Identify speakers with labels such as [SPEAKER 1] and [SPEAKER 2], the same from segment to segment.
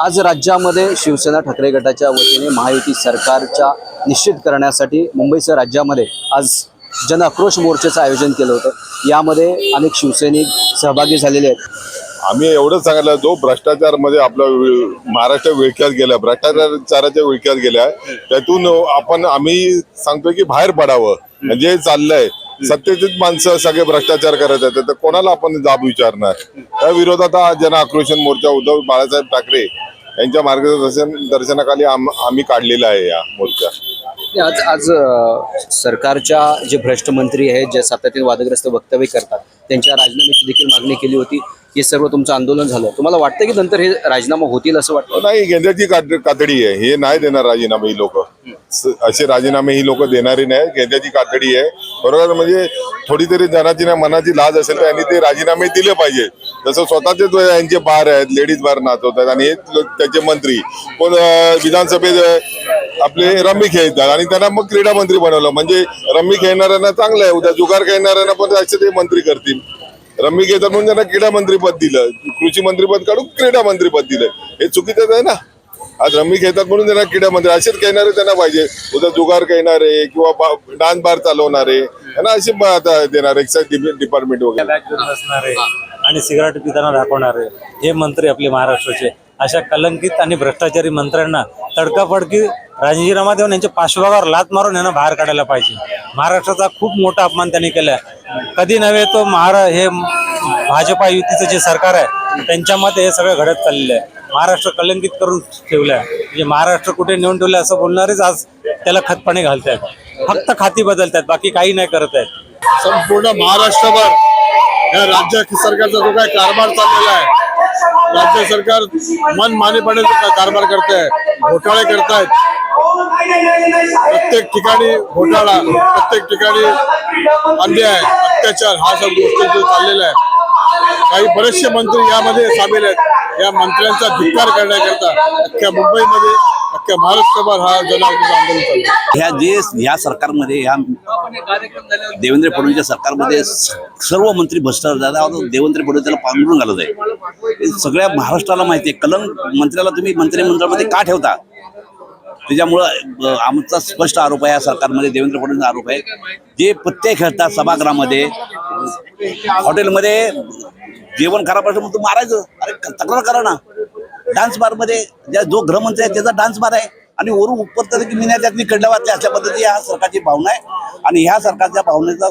[SPEAKER 1] आज राज्यामध्ये शिवसेना ठाकरे गटाच्या वतीने महायुती सरकारच्या निश्चित करण्यासाठी मुंबईसह राज्यामध्ये आज जन आक्रोश मोर्चाचं आयोजन केलं होतं. यामध्ये अनेक शिवसैनिक सहभागी झालेले आहेत.
[SPEAKER 2] आम्ही एवढंच सांगितलं जो भ्रष्टाचारमध्ये आपला महाराष्ट्र विळख्यात गेला भ्रष्टाचाराच्या विळख्यात गेल्या त्यातून आपण आम्ही सांगतोय की बाहेर पडावं. म्हणजे चाललंय. सत्तेचीच माणसं सगळे भ्रष्टाचार करत आहेत तर कोणाला आपण जाब विचारणार? त्या विरोधात हा जन आक्रोशन मोर्चा उद्धव बाळासाहेब ठाकरे यांच्या मार्गदर्शन दर्शनाखाली आम- आम्ही काढलेला आहे या मोर्चा.
[SPEAKER 1] आज आज सरकारच्या जे भ्रष्ट मंत्री आहेत जे सातत्याने वादग्रस्त वक्तव्य करतात त्यांच्या राजीनाम्याची देखील मागणी केली होती. हे सर्व तुमचं आंदोलन झालं. तुम्हाला वाटतं की नंतर हे राजीनामा होतील असं वाटतं?
[SPEAKER 2] नाही गेंद्याची कात- कातडी आहे. हे नाही देणार राजीनामे ही लोक. असे राजीनामे ही लोक देणारी नाही. गेंद्याची कातडी आहे. बरोबर म्हणजे थोडी तरी जनाची ना मनाची लाज असेल तर यांनी ते राजीनामे दिले पाहिजे जसं स्वतःचे यांचे बार आहेत लेडीज बार नाचवतात आणि हे त्याचे मंत्री. पण विधानसभेत आपले रम्मी खेळतात आणि त्यांना मग क्रीडा मंत्री बनवलं. म्हणजे रम्मी खेळणाऱ्यांना चांगलं आहे उद्या जुगार खेळणाऱ्यांना पण असे ते मंत्री करतील. रम्मी खेळतात म्हणून त्यांना क्रीडा मंत्रीपद दिलं. कृषी मंत्रीपद काढून क्रीडा मंत्रीपद दिलं. हे चुकीचंच आहे ना? आज रम्मी खेळतात म्हणून त्यांना क्रीडा मंत्री असेच खेळणारे त्यांना पाहिजे. उद्या जुगार खेळणारे किंवा डान्स बार चालवणारे त्यांना असे आता देणार एक्साईज डिपार्टमेंट वगैरे.
[SPEAKER 3] आणि सिगारेट पिताना दाखवणारे हे मंत्री आपले महाराष्ट्राचे. अशा कलंकित आणि भ्रष्टाचारी मंत्र्यांना तडकाफडकी राजीनामा देऊन यांच्या पार्श्वभागावर लात मारून यांना बाहेर काढायला पाहिजे. महाराष्ट्राचा खूप मोठा अपमान त्यांनी केला कधी नव्हे तो महारा हे भाजपा युतीचं जे सरकार आहे त्यांच्यामध्ये हे सगळं घडत चाललेलं आहे. महाराष्ट्र कलंकित करून ठेवलं आहे म्हणजे महाराष्ट्र कुठे नेऊन ठेवलंय असं बोलणारेच आज त्याला खतपाणी आहेत फक्त खाती बदलत आहेत बाकी काही नाही करत आहेत
[SPEAKER 4] संपूर्ण महाराष्ट्रभर या राज्य सरकारचा जो काय कारभार चाललेला आहे राज्य सरकार मन मानेपणे कारभार करत आहे घोटाळे करतायत प्रत्येक ठिकाणी घोटाळा प्रत्येक ठिकाणी अन्याय अत्याचार हा सब गोष्टी जो चाललेला आहे काही बरेचसे मंत्री यामध्ये सामील आहेत. या मंत्र्यांचा धिक्कार करण्याकरता अख्ख्या मुंबईमध्ये अख्ख्या महाराष्ट्रभर हा जनावरांचं आंदोलन चालू
[SPEAKER 5] ह्या जे ह्या सरकारमध्ये ह्या देवेंद्र फडणवीसच्या सरकारमध्ये सर्व मंत्री भ्रष्टाचार झाला देवेंद्र फडणवीस त्याला पांघरून घालत आहे. सगळ्या महाराष्ट्राला माहिती आहे. कलंक मंत्र्याला तुम्ही मंत्रिमंडळामध्ये का ठेवता? त्याच्यामुळं आमचा स्पष्ट आरोप आहे या सरकारमध्ये. देवेंद्र फडणवीस आरोप आहे. जे पत्ते खेळतात सभागृहामध्ये हॉटेलमध्ये जेवण खराब असं मग तू मारायचं. अरे तक्रार करा ना. डान्स बारमध्ये ज्या जो गृहमंत्री आहे त्याचा डान्स बार आहे. आणि वरून उपरतं की मी नाही त्यातली कडल्या वाचल्या अशा पद्धती ह्या सरकारची भावना आहे. आणि ह्या सरकारच्या भावनेचा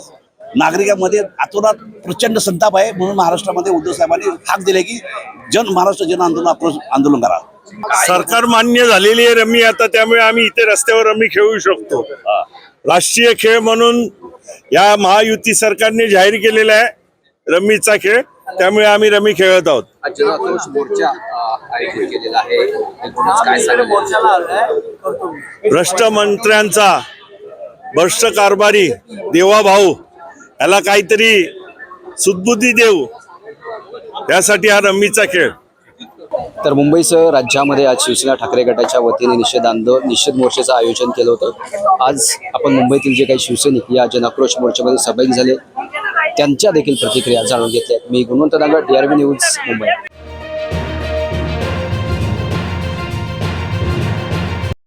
[SPEAKER 5] नागरिकांमध्ये आतोनात प्रचंड संताप आहे. म्हणून महाराष्ट्रामध्ये उद्धव साहेबांनी हाक दिले की जन महाराष्ट्र जन आंदोलन आक्रोश आंदोलन करा.
[SPEAKER 6] सरकार मान्य झालेली आहे रमी आता त्यामुळे आम्ही इथे रस्त्यावर रमी खेळू शकतो. राष्ट्रीय खेळ म्हणून या महायुती सरकारने जाहीर केलेला आहे रमीचा खेळ. त्यामुळे आम्ही रमी खेळत आहोत. भ्रष्ट मंत्र्यांचा भ्रष्ट कारभारी देवा भाऊ याला काहीतरी सुदबुद्धी देऊ यासाठी हा रमीचा खेळ.
[SPEAKER 1] तर मुंबईसह राज्यामध्ये आज शिवसेना ठाकरे गटाच्या वतीने निषेध आंदोलन निषेध मोर्चाचं आयोजन केलं होतं. आज आपण मुंबईतील जे काही शिवसैनिक या जनाक्रोश मोर्चामध्ये सहभागी झाले. त्यांच्या देखील प्रतिक्रिया जाणून घेतल्या मी Gunwant Nagar D R B news Mumbai.